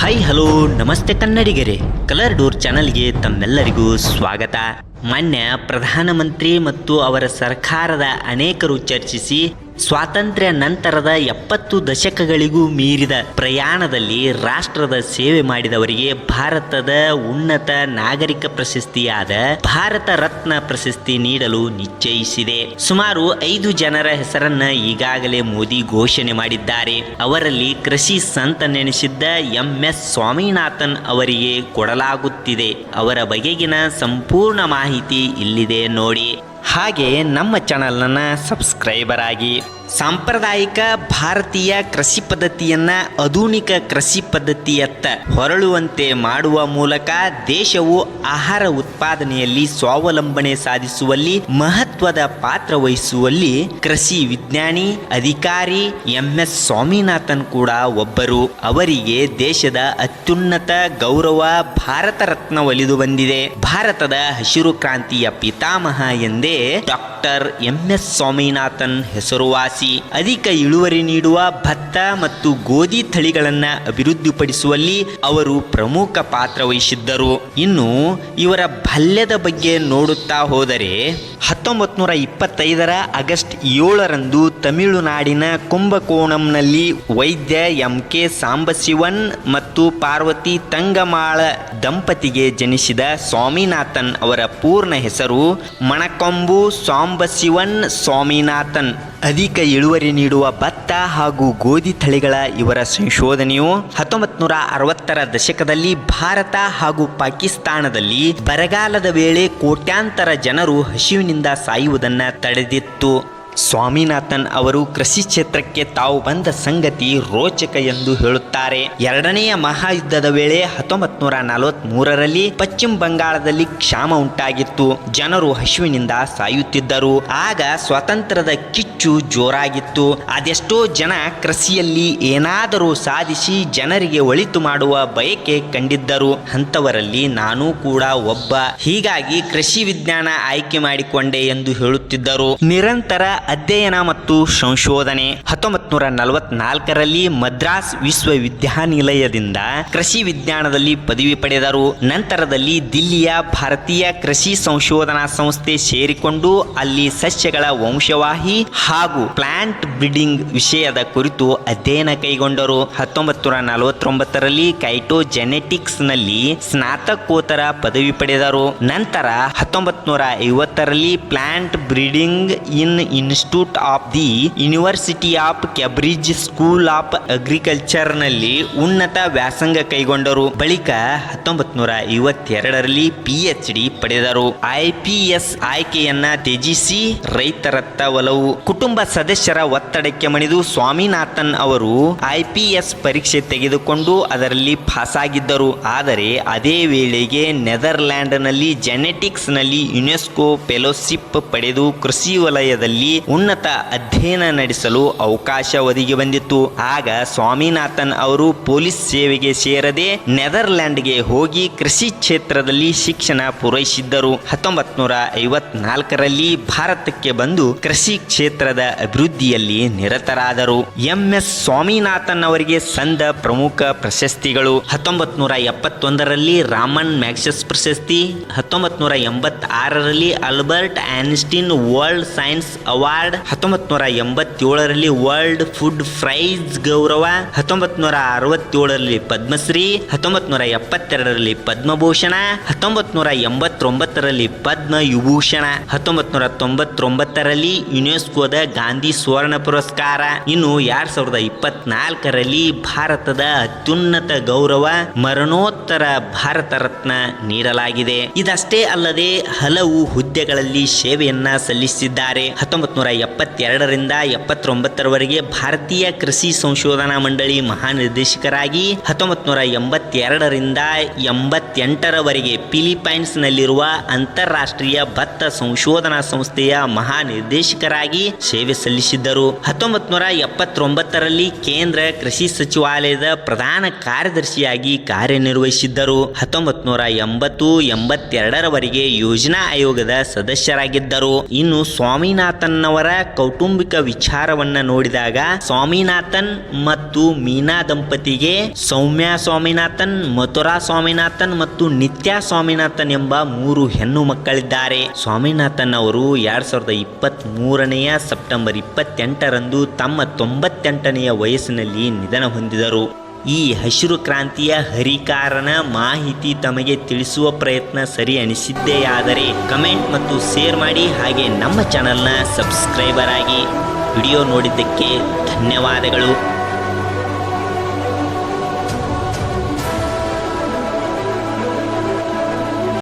Hi hello ನಮಸ್ತೆ ಕನ್ನಡಿಗರೇ. Colour door ಚಾನಲ್ಗೆ ತಮ್ಮೆಲ್ಲರಿಗೂ ಸ್ವಾಗತ. ಮಾನ್ಯ ಪ್ರಧಾನಮಂತ್ರಿ ಮತ್ತು ಅವರ ಸರ್ಕಾರದ ಅನೇಕರು ಚರ್ಚಿಸಿ ಸ್ವಾತಂತ್ರ್ಯ ನಂತರದ ಎಪ್ಪತ್ತು ದಶಕಗಳಿಗೂ ಮೀರಿದ ಪ್ರಯಾಣದಲ್ಲಿ ರಾಷ್ಟ್ರದ ಸೇವೆ ಮಾಡಿದವರಿಗೆ ಭಾರತದ ಉನ್ನತ ನಾಗರಿಕ ಪ್ರಶಸ್ತಿಯಾದ ಭಾರತ ರತ್ನ ಪ್ರಶಸ್ತಿ ನೀಡಲು ನಿಶ್ಚಯಿಸಿದೆ. ಸುಮಾರು ಐದು ಜನರ ಹೆಸರನ್ನ ಈಗಾಗಲೇ ಮೋದಿ ಘೋಷಣೆ ಮಾಡಿದ್ದಾರೆ. ಅವರಲ್ಲಿ ಕೃಷಿ ಸಂತ ನೆನೆಸಿದ್ದ ಎಂಎಸ್ ಸ್ವಾಮಿನಾಥನ್ ಅವರಿಗೆ ಕೊಡಲಾಗುತ್ತಿದೆ. ಅವರ ಬಗೆಗಿನ ಸಂಪೂರ್ಣ ಮಾಹಿತಿ ಇಲ್ಲಿದೆ ನೋಡಿ. ಹಾಗೆ ನಮ್ಮ ಚಾನಲ್ನ ಸಬ್ಸ್ಕ್ರೈಬರ್ ಆಗಿ, ಸಾಂಪ್ರದಾಯಿಕ ಭಾರತೀಯ ಕೃಷಿ ಪದ್ಧತಿಯನ್ನ ಆಧುನಿಕ ಕೃಷಿ ಪದ್ಧತಿಯತ್ತ ಹೊರಳುವಂತೆ ಮಾಡುವ ಮೂಲಕ ದೇಶವು ಆಹಾರ ಉತ್ಪಾದನೆಯಲ್ಲಿ ಸ್ವಾವಲಂಬನೆ ಸಾಧಿಸುವಲ್ಲಿ ಮಹತ್ವದ ಪಾತ್ರ ವಹಿಸುವಲ್ಲಿ ಕೃಷಿ ವಿಜ್ಞಾನಿ, ಅಧಿಕಾರಿ ಎಂ. ಎಸ್. ಸ್ವಾಮಿನಾಥನ್ ಕೂಡ ಒಬ್ಬರು. ಅವರಿಗೆ ದೇಶದ ಅತ್ಯುನ್ನತ ಗೌರವ ಭಾರತ ರತ್ನ ಒಲಿದು ಬಂದಿದೆ. ಭಾರತದ ಹಸಿರು ಕ್ರಾಂತಿಯ ಪಿತಾಮಹ ಎಂದೇ ಡಾಕ್ಟರ್ ಎಂ ಎಸ್ ಸ್ವಾಮಿನಾಥನ್ ಹೆಸರುವಾಸಿ. ಅಧಿಕ ಇಳುವರಿ ನೀಡುವ ಭತ್ತ ಮತ್ತು ಗೋಧಿ ತಳಿಗಳನ್ನು ಅಭಿವೃದ್ಧಿಪಡಿಸುವಲ್ಲಿ ಅವರು ಪ್ರಮುಖ ಪಾತ್ರ ವಹಿಸಿದ್ದರು. ಇನ್ನು ಇವರ ಬಲ್ಯದ ಬಗ್ಗೆ ನೋಡುತ್ತಾ ಹೋದರೆ ಹತ್ತೊಂಬತ್ತು ನೂರ ಇಪ್ಪತ್ತೈದರ ಆಗಸ್ಟ್ ಏಳರಂದು ತಮಿಳುನಾಡಿನ ಕುಂಭಕೋಣಂನಲ್ಲಿ ವೈದ್ಯ ಎಂ ಕೆ ಸಾಂಬಶಿವನ್ ಮತ್ತು ಪಾರ್ವತಿ ತಂಗಮಾಳ ದಂಪತಿಗೆ ಜನಿಸಿದ ಸ್ವಾಮಿನಾಥನ್ ಅವರ ಪೂರ್ಣ ಹೆಸರು ಮಣಕೊಂಬು ಸಾಂಬಶಿವನ್ ಸ್ವಾಮಿನಾಥನ್. ಅಧಿಕ ಇಳುವರಿ ನೀಡುವ ಭತ್ತ ಹಾಗೂ ಗೋಧಿ ತಳಿಗಳ ಇವರ ಸಂಶೋಧನೆಯು ಹತ್ತೊಂಬತ್ತು ನೂರ ಅರವತ್ತರ ದಶಕದಲ್ಲಿ ಭಾರತ ಹಾಗೂ ಪಾಕಿಸ್ತಾನದಲ್ಲಿ ಬರಗಾಲದ ವೇಳೆ ಕೋಟ್ಯಾಂತರ ಜನರು ಹಸಿವಿನಿಂದ ಸಾಯುವುದನ್ನು ತಡೆದಿತ್ತು. ಸ್ವಾಮಿನಾಥನ್ ಅವರು ಕೃಷಿ ಕ್ಷೇತ್ರಕ್ಕೆ ತಾವು ಬಂದ ಸಂಗತಿ ರೋಚಕ ಎಂದು ಹೇಳುತ್ತಾರೆ. ಎರಡನೆಯ ಮಹಾಯುದ್ಧದ ವೇಳೆ ಹತ್ತೊಂಬತ್ ನೂರ ನಲವತ್ಮೂರರಲ್ಲಿ ಪಶ್ಚಿಮ ಬಂಗಾಳದಲ್ಲಿ ಕ್ಷಾಮ ಉಂಟಾಗಿತ್ತು. ಜನರು ಹಸಿವಿನಿಂದ ಸಾಯುತ್ತಿದ್ದರು. ಆಗ ಸ್ವಾತಂತ್ರ್ಯದ ಕಿಚ್ಚು ಜೋರಾಗಿತ್ತು. ಅದೆಷ್ಟೋ ಜನ ಕೃಷಿಯಲ್ಲಿ ಏನಾದರೂ ಸಾಧಿಸಿ ಜನರಿಗೆ ಒಳಿತು ಮಾಡುವ ಬಯಕೆ ಕಂಡಿದ್ದರು. ಅಂಥವರಲ್ಲಿ ನಾನೂ ಕೂಡ ಒಬ್ಬ. ಹೀಗಾಗಿ ಕೃಷಿ ವಿಜ್ಞಾನ ಆಯ್ಕೆ ಮಾಡಿಕೊಂಡೆ ಎಂದು ಹೇಳುತ್ತಿದ್ದರು. ನಿರಂತರ ಅಧ್ಯಯನ ಮತ್ತು ಸಂಶೋಧನೆ ಹತ್ತೊಂಬತ್ತು ನೂರ ನಲವತ್ನಾಲ್ಕರಲ್ಲಿ ಮದ್ರಾಸ್ ವಿಶ್ವವಿದ್ಯಾನಿಲಯದಿಂದ ಕೃಷಿ ವಿಜ್ಞಾನದಲ್ಲಿ ಪದವಿ ಪಡೆದರು. ನಂತರದಲ್ಲಿ ದಿಲ್ಲಿಯ ಭಾರತೀಯ ಕೃಷಿ ಸಂಶೋಧನಾ ಸಂಸ್ಥೆ ಸೇರಿಕೊಂಡು ಅಲ್ಲಿ ಸಸ್ಯಗಳ ವಂಶವಾಹಿ ಹಾಗೂ ಪ್ಲಾಂಟ್ ಬ್ರೀಡಿಂಗ್ ವಿಷಯದ ಕುರಿತು ಅಧ್ಯಯನ ಕೈಗೊಂಡರು. ಹತ್ತೊಂಬತ್ತು ನೂರ ನಲವತ್ತೊಂಬತ್ತರಲ್ಲಿ ಕೈಟೋ ಜೆನೆಟಿಕ್ಸ್ನಲ್ಲಿ ಸ್ನಾತಕೋತ್ತರ ಪದವಿ ಪಡೆದರು. ನಂತರ ಹತ್ತೊಂಬತ್ತು ನೂರ ಐವತ್ತರಲ್ಲಿ plant breeding in institute of the university of Cambridge school of ಅಗ್ರಿಕಲ್ಚರ್ನಲ್ಲಿ ಉನ್ನತ ವ್ಯಾಸಂಗ ಕೈಗೊಂಡರು. ಬಳಿಕ ಹತ್ತೊಂಬತ್ ನೂರ ಐವತ್ತೆರಡರಲ್ಲಿ ಪಿ ಎಚ್ ಡಿ ಪಡೆದರು. ಐ ಪಿ ಎಸ್ ಆಯ್ಕೆಯನ್ನ ತ್ಯಜಿಸಿ ರೈತರತ್ತ ಒಲವು. ಕುಟುಂಬ ಸದಸ್ಯರ ಒತ್ತಡಕ್ಕೆ ಮಣಿದು ಸ್ವಾಮಿನಾಥನ್ ಅವರು ಐ ಪಿ ಎಸ್ ಪರೀಕ್ಷೆ ತೆಗೆದುಕೊಂಡು ಅದರಲ್ಲಿ ಪಾಸಾಗಿದ್ದರು. ಆದರೆ ಅದೇ ವೇಳೆಗೆ ನೆದರ್ಲ್ಯಾಂಡ್ನಲ್ಲಿ ಜೆನೆಟಿಕ್ಸ್ನಲ್ಲಿ ಯುನೆಸ್ಕೋ ಫೆಲೋಶಿಪ್ ಪಡೆದು ಕೃಷಿ ವಲಯದಲ್ಲಿ ಉನ್ನತ ಅಧ್ಯಯನ ನಡೆಸಲು ಅವಕಾಶ ಒದಗಿ ಬಂದಿತ್ತು. ಆಗ ಸ್ವಾಮಿನಾಥನ್ ಅವರು ಪೊಲೀಸ್ ಸೇವೆಗೆ ಸೇರದೆ ನೆದರ್ಲ್ಯಾಂಡ್ಗೆ ಹೋಗಿ ಕೃಷಿ ಕ್ಷೇತ್ರದಲ್ಲಿ ಶಿಕ್ಷಣ ಪೂರೈಸಿದ್ದರು. ಹತ್ತೊಂಬತ್ ನೂರ ಐವತ್ನಾಲ್ಕರಲ್ಲಿ ಭಾರತಕ್ಕೆ ಬಂದು ಕೃಷಿ ಕ್ಷೇತ್ರದ ಅಭಿವೃದ್ಧಿಯಲ್ಲಿ ನಿರತರಾದರು. ಎಂ ಎಸ್ ಸ್ವಾಮಿನಾಥನ್ ಅವರಿಗೆ ಸಂದ ಪ್ರಮುಖ ಪ್ರಶಸ್ತಿಗಳು. ಹತ್ತೊಂಬತ್ ನೂರ ಎಪ್ಪತ್ತೊಂದರಲ್ಲಿ ರಾಮನ್ ಮ್ಯಾಕ್ಸಸ್ ಪ್ರಶಸ್ತಿ. ಹತ್ತೊಂಬತ್ ನೂರ ಎಂಬತ್ತಾರರಲ್ಲಿ Albert Einstein world science award ಹತ್ತೊಂಬತ್ತು ನೂರ ಎಂಬತ್ತೇಳರಲ್ಲಿ ವರ್ಲ್ಡ್ ಫುಡ್ ಪ್ರೈಸ್ ಗೌರವ ಹತ್ತೊಂಬತ್ ನೂರ ಅರವತ್ತೇಳರಲ್ಲಿ ಪದ್ಮಶ್ರೀ ಹತ್ತೊಂಬತ್ ನೂರ ಎಪ್ಪತ್ತೆರಡರಲ್ಲಿ ಪದ್ಮಭೂಷಣ ಹತ್ತೊಂಬತ್ ನೂರ ಎಂಬತ್ತೊಂಬತ್ತರಲ್ಲಿ ಪದ್ಮ ವಿಭೂಷಣ ಹತ್ತೊಂಬತ್ತು ನೂರ ತೊಂಬತ್ತೊಂಬತ್ತರಲ್ಲಿ ಯುನೆಸ್ಕೋದ ಗಾಂಧಿ ಸುವರ್ಣ ಪುರಸ್ಕಾರ. ಇನ್ನು ಎರಡ್ ಸಾವಿರದ ಇಪ್ಪತ್ನಾಲ್ಕರಲ್ಲಿ ಭಾರತದ ಅತ್ಯುನ್ನತ ಗೌರವ ಮರಣೋತ್ತರ ಭಾರತ ರತ್ನ ನೀಡಲಾಗಿದೆ. ಇದಷ್ಟೇ ಅಲ್ಲದೆ ಹಲವು ಹುದ್ದೆಗಳಲ್ಲಿ ಸೇವೆಯನ್ನ ಸಲ್ಲಿಸಿದ್ದಾರೆ. ಹತ್ತೊಂಬತ್ತು ನೂರ ಎಪ್ಪತ್ತೆರಡರಿಂದ ಎಪ್ಪತ್ತೊಂಬತ್ತರವರೆಗೆ ಭಾರತೀಯ ಕೃಷಿ ಸಂಶೋಧನಾ ಮಂಡಳಿ ಮಹಾನಿರ್ದೇಶಕರಾಗಿ ಹತ್ತೊಂಬತ್ತು ನೂರ ಎಂಬತ್ತೆರಡರಿಂದ ಎಂಬತ್ತೆಂಟರವರೆಗೆ ಫಿಲಿಪೈನ್ಸ್ನಲ್ಲಿರುವ ಅಂತಾರಾಷ್ಟ್ರೀಯ ಭತ್ತ ಸಂಶೋಧನಾ ಸಂಸ್ಥೆಯ ಮಹಾನಿರ್ದೇಶಕರಾಗಿ ಸೇವೆ ಸಲ್ಲಿಸಿದ್ದರು. ಹತ್ತೊಂಬತ್ತು ನೂರ ಎಪ್ಪತ್ತೊಂಬತ್ತರಲ್ಲಿ ಕೇಂದ್ರ ಕೃಷಿ ಸಚಿವಾಲಯದ ಪ್ರಧಾನ ಕಾರ್ಯದರ್ಶಿಯಾಗಿ ಕಾರ್ಯನಿರ್ವಹಿಸಿದ್ದರು. ಹತ್ತೊಂಬತ್ತು ನೂರ ಎಂಬತ್ತು ಎಂಬತ್ತೆರಡರವರೆಗೆ ಯೋಜನಾ ಆಯೋಗದ ಸದಸ್ಯರಾಗಿದ್ದರು. ಇನ್ನು ಸ್ವಾಮಿನಾಥನ್ ಅವರ ಕೌಟುಂಬಿಕ ವಿಚಾರವನ್ನ ನೋಡಿದಾಗ ಸ್ವಾಮಿನಾಥನ್ ಮತ್ತು ಮೀನಾ ದಂಪತಿಗೆ ಸೌಮ್ಯ ಸ್ವಾಮಿನಾಥನ್, ಮಥುರಾ ಸ್ವಾಮಿನಾಥನ್ ಮತ್ತು ನಿತ್ಯ ಸ್ವಾಮಿನಾಥನ್ ಎಂಬ ಮೂರು ಹೆಣ್ಣು ಮಕ್ಕಳಿದ್ದಾರೆ. ಸ್ವಾಮಿನಾಥನ್ ಅವರು ಎರಡ್ ಸಾವಿರದ ಇಪ್ಪತ್ತ್ ಮೂರನೆಯ ಸೆಪ್ಟೆಂಬರ್ ಇಪ್ಪತ್ತೆಂಟರಂದು ತಮ್ಮ ತೊಂಬತ್ತೆಂಟನೆಯ ವಯಸ್ಸಿನಲ್ಲಿ ನಿಧನ ಹೊಂದಿದರು. ಈ ಹಸಿರು ಕ್ರಾಂತಿಯ ಹರಿಕಾರನ ಮಾಹಿತಿ ತಮಗೆ ತಿಳಿಸುವ ಪ್ರಯತ್ನ ಸರಿ ಆದರೆ ಕಮೆಂಟ್ ಮತ್ತು ಶೇರ್ ಮಾಡಿ ಹಾಗೆ ನಮ್ಮ ಚಾನಲ್ನ ಸಬ್ಸ್ಕ್ರೈಬರ್ ಆಗಿ ವಿಡಿಯೋ ನೋಡಿದ್ದಕ್ಕೆ ಧನ್ಯವಾದಗಳು.